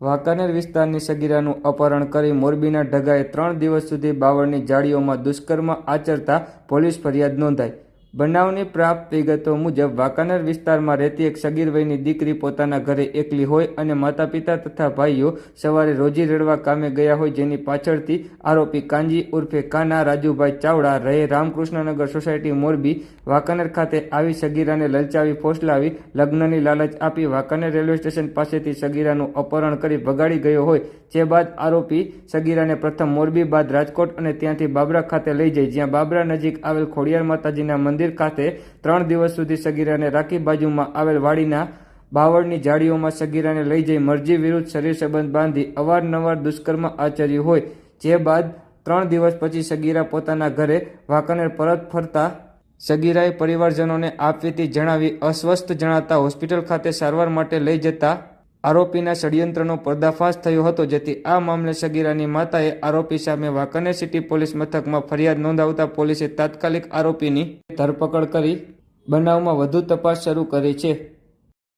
વાંકાનેર વિસ્તારની સગીરાનું અપહરણ કરી મોરબીના ઢગાએ ત્રણ દિવસ સુધી બાવળની જાળીઓમાં દુષ્કર્મ આચરતા પોલીસ ફરિયાદ નોંધાઈ. બનાવની પ્રાપ્ત વિગતો મુજબ, વાંકાનેર વિસ્તારમાં રહેતી એક સગીર વયની દીકરી પોતાના ઘરે એકલી હોય અને માતા પિતા તથા ભાઈઓ સવારે રોજી રેડવા કામે ગયા હોય જેની પાછળથી આરોપી કાંજી ઉર્ફે કાના રાજુભાઈ ચાવડા રહે રામકૃષ્ણનગર સોસાયટી મોરબી, વાંકાનેર ખાતે આવી સગીરાને લલચાવી ફોસલાવી, લગ્નની લાલચ આપી વાંકાનેર રેલવે સ્ટેશન પાસેથી સગીરાનું અપહરણ કરી ભગાડી ગયો હોય, જે બાદ આરોપી સગીરાને પ્રથમ મોરબી બાદ રાજકોટ અને ત્યાંથી બાબરા ખાતે લઈ જઈ જ્યાં બાબરા નજીક આવેલ ખોડિયાર માતાજીના મંદિર ખાતે ત્રણ દિવસ સુધી સગીરાને રાખી બાજુમાં આવેલ વાડીના બાવળની જાળીઓમાં સગીરાને લઈ જઈ મરજી વિરુદ્ધ શરીર સંબંધ બાંધી અવારનવાર દુષ્કર્મ આચર્યું હોય, જે બાદ ત્રણ દિવસ પછી સગીરા પોતાના ઘરે વાંકાનેર પરત ફરતા સગીરાએ પરિવારજનોને આપવીતી જણાવી અસ્વસ્થ જણાતા હોસ્પિટલ ખાતે સારવાર માટે લઈ જતા આરોપીના ષડયંત્રનો પર્દાફાશ થયો હતો, જેથી આ મામલે સગીરાની માતાએ આરોપી સામે વાંકાનેર સિટી પોલીસ મથકમાં ફરિયાદ નોંધાવતા પોલીસે તાત્કાલિક આરોપીની ધરપકડ કરી બનાવમાં વધુ તપાસ શરૂ કરી છે.